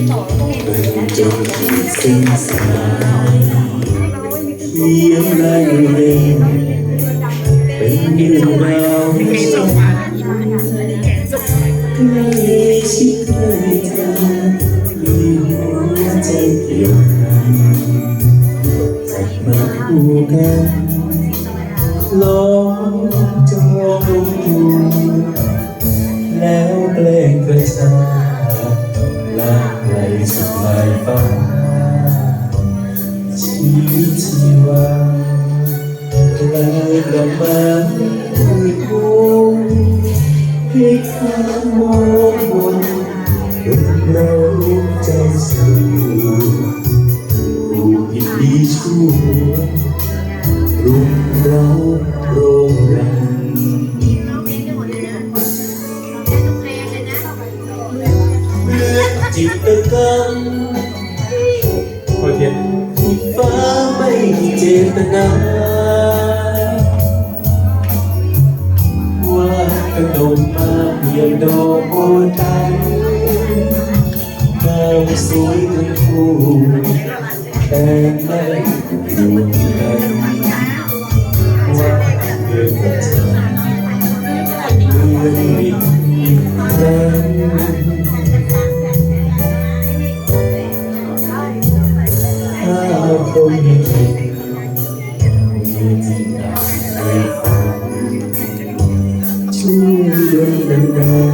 นจนถึงสิ้นสายเขียนลายเรียเป็นเรื่องราวสุดใกล้ชิดใกล้เธอมีหัวใจเกี่ยวพันจับมาคู่กันลอง สุดลายฟ้าชีวิตชีวากลายกลับมาคุยคู่ให้ข้ามองบนเราใจสู้ผู้ผิดดีชั่วรุมเราโรงแรม ตกรรมโอเคที่ฟ้าไม่เจตนา ว่ากระดมมาเพียงดอกโบตันงามสวยทั้งคู่แต่ไม่รวมกัน ด้วย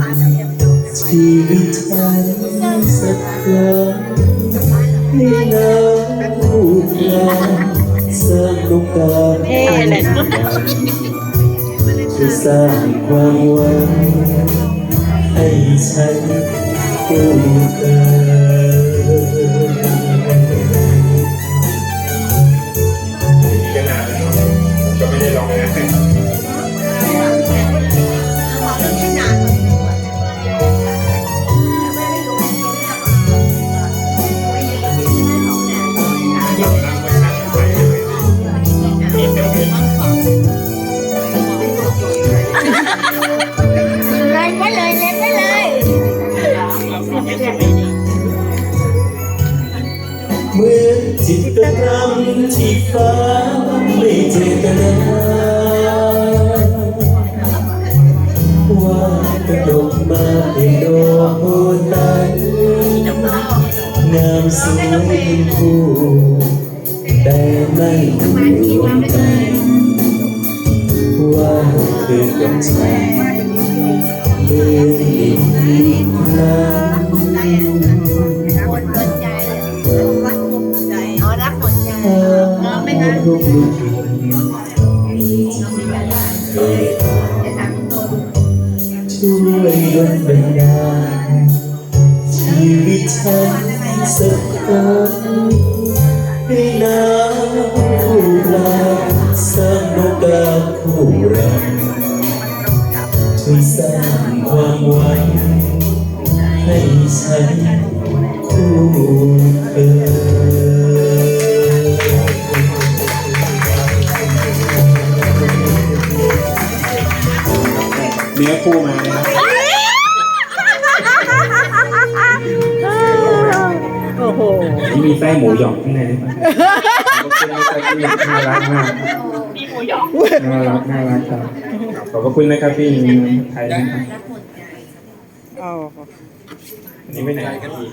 ดังๆชีวิตฉันสักครั้งให้น้ำพูดลาสนุกการเท่เลยจะสร้างความหวังให้ฉันผู้เกิดขนาดก็ไม่ได้ลองนะ มือนจิตกรรมที่ฟ้าไม่เจตนาว่ากระดกมาเป็นดอกโบตันงามสวยคู่แต่ไม่รวมกันว่าคือกับฉันเป็นอีกครั้ง วยดลบันดาลชีวิตฉันสักครั้งให้น้ำคู่ลาสนุกกับคู่เราช่วยสร้างความหวังให้ฉันคู่ เนื้อคู่มาโอ้โหนี่มีไส้หมูหยองข้างในด้วยขอบคุณนะครับพี่น่ารักมากมีหมูหยองน่ารักน่ารักครับขอบคุณนะครับพี่ไทยนะครับโอ้โหอันนี้ไม่ไหนกันอีก